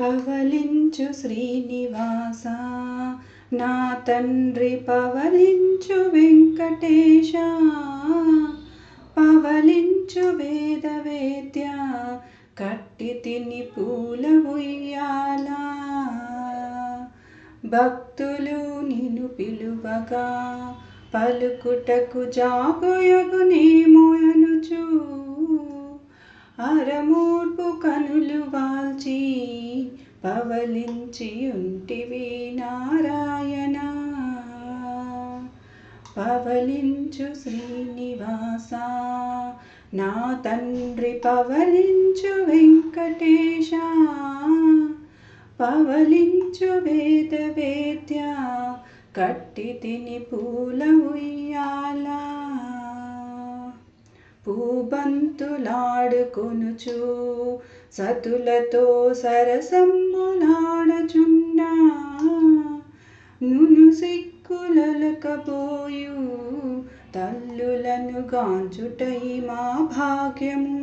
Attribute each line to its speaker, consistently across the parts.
Speaker 1: పవలించు శ్రీనివాస నా తండ్రి పవలించు వెంకటేశ పవలించు వేదవేద్య కట్టి తిని పూల ఉయ్యాల. భక్తులు నిన్ను పిలువగా పలుకుటకు జాగుయగునేమోయనుచు అరమూర్పు కనులు వాల్చి. పవలించియుంటివి నారాయణ. పవలించు శ్రీనివాస. నా తండ్రి పవలించు వెంకటేశ. పవలించు వేద వేద్య కట్టి తిని పూల ఉయ్యాలా పూబంతులాడుకొనుచు సతులతో సరసమ్ములాడచున్నా నును సిక్కులలకపోయు తల్లులను గాంచుటై మా భాగ్యము.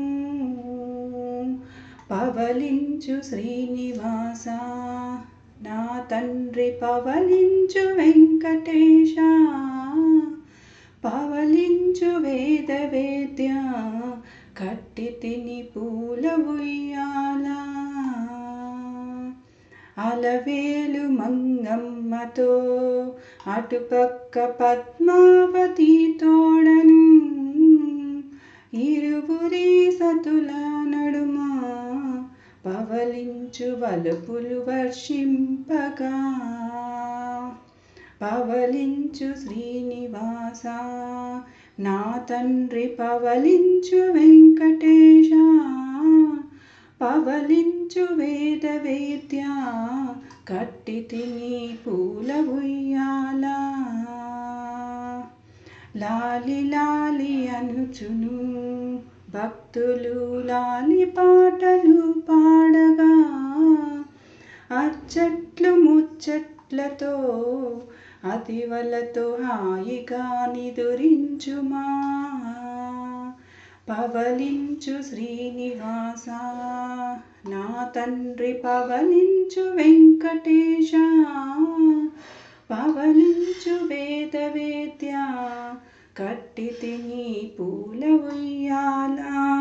Speaker 1: పవలించు శ్రీనివాస నా తండ్రి పవలించు వెంకటేశ. కట్టి తిని పూల ఉయ్యాల అలవేలు మంగమ్మతో అటుపక్క పద్మావతి తోడను. ఇరువురి సతుల నడుమ పవలించు వలుపులు వర్షింపగా. పవలించు శ్రీనివాస నా తండ్రి పవలించు వెంకటేశ పవలించు వేద వేద్య కట్టి తిని పూల ఉయ్యాల. లాలి లాలి అనుచును భక్తులు లాలి పాటలు పాడగా అచ్చట్లు ముచ్చట్లతో అతివలతో హాయిగా నిదురించుమా. పవలించు శ్రీనివాస నా తండ్రి పవలించు వెంకటేశ. పవలించు వేదవేద్య కట్టి తిని పూల ఉయ్యాలా